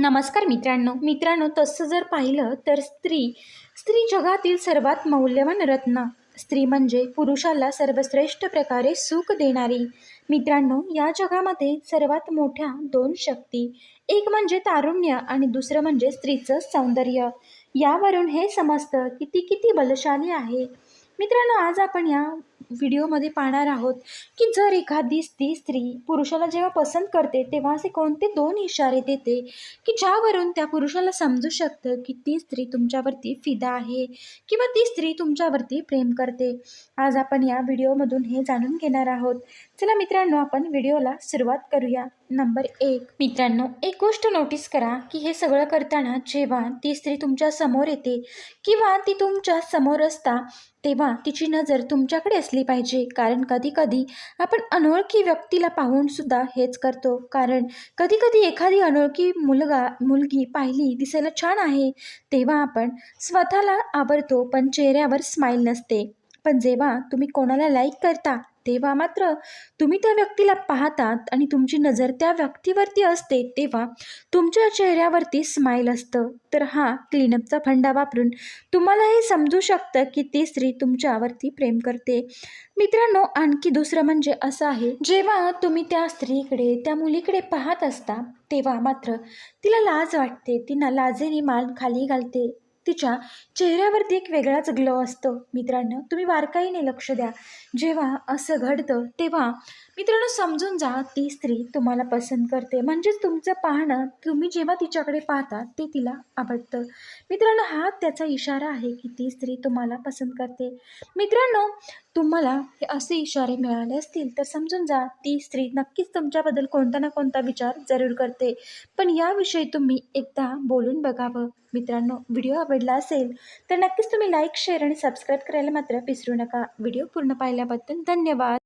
नमस्कार मित्रांनो. मित्रांनो तसं जर पाहिलं तर स्त्री स्त्री जगातील सर्वात मौल्यवान रत्न. स्त्री म्हणजे पुरुषाला सर्वश्रेष्ठ प्रकारे सुख देणारी. मित्रांनो या जगामध्ये सर्वात मोठ्या दोन शक्ती. एक म्हणजे तारुण्य आणि दुसरं म्हणजे स्त्रीचं सौंदर्य. यावरून हे समजतं की ती किती बलशाली आहे. मित्रांनो आज आपण या व्हिडिओमध्ये पाहणार आहोत की जर एखादी ती स्त्री पुरुषाला जेव्हा पसंत करते तेव्हा असे कोणते दोन इशारे देते की ज्यावरून त्या पुरुषाला समजू शकतं की ती स्त्री तुमच्यावरती फिदा आहे किंवा ती स्त्री तुमच्यावरती प्रेम करते? आज आपण या व्हिडिओमधून हे जाणून घेणार आहोत. चला मित्रांनो आपण व्हिडिओला सुरुवात करूया. नंबर एक. मित्रांनो एक गोष्ट नोटीस करा की हे सगळं करताना जेव्हा ती स्त्री तुमच्यासमोर येते किंवा ती तुमच्यासमोर असता तेव्हा तिची नजर तुमच्याकडे असली पाहिजे. कारण कधीकधी आपण अनोळखी व्यक्तीला पाहून सुद्धा हेच करतो. कारण कधीकधी एखादी अनोळखी मुलगा मुलगी पाहिली दिसायला छान आहे तेव्हा आपण स्वतःला आवडतो पण चेहऱ्यावर स्माईल नसते. पण जेव्हा तुम्ही कोणाला लाईक करता तेव्हा मात्र तुम्ही त्या व्यक्तीला पाहतात आणि तुमची नजर त्या व्यक्तीवरती असते तेव्हा तुमच्या चेहऱ्यावरती स्माईल असतं. तर हा क्लीनअपचा फंडा वापरून तुम्हाला हे समजू शकतं की ती स्त्री तुमच्यावरती प्रेम करते. मित्रांनो आणखी दुसरं म्हणजे असं आहे जेव्हा तुम्ही त्या स्त्रीकडे त्या मुलीकडे पाहत असता तेव्हा मात्र तिला लाज वाटते. ती लाजेने मान खाली घालते. तिच्या चेहऱ्यावरती एक वेगळाच ग्लो असतो. मित्रांनो तुम्ही बारकाईने लक्ष द्या. जेव्हा असं घडतं तेव्हा मित्रांनो समजून जा ती स्त्री तुम्हाला पसंत करते. म्हणजेच तुमचं पाहणं तुम्ही जेव्हा तिच्याकडे पाहता ते तिला आवडतं. मित्रांनो हा त्याचा इशारा आहे की ती स्त्री तुम्हाला पसंत करते. मित्रांनो तुम्हाला हे असे इशारे मिळाले असतील तर समजून जा ती स्त्री नक्कीच तुमच्याबद्दल कोणता ना कोणता विचार जरूर करते. पण याविषयी तुम्ही एकदा बोलून बघावं. मित्रांनो व्हिडिओ आवडला असेल तर नक्कीच तुम्ही लाईक शेअर आणि सबस्क्राईब करायला मात्र विसरू नका. व्हिडिओ पूर्ण पाहिल्याबद्दल धन्यवाद.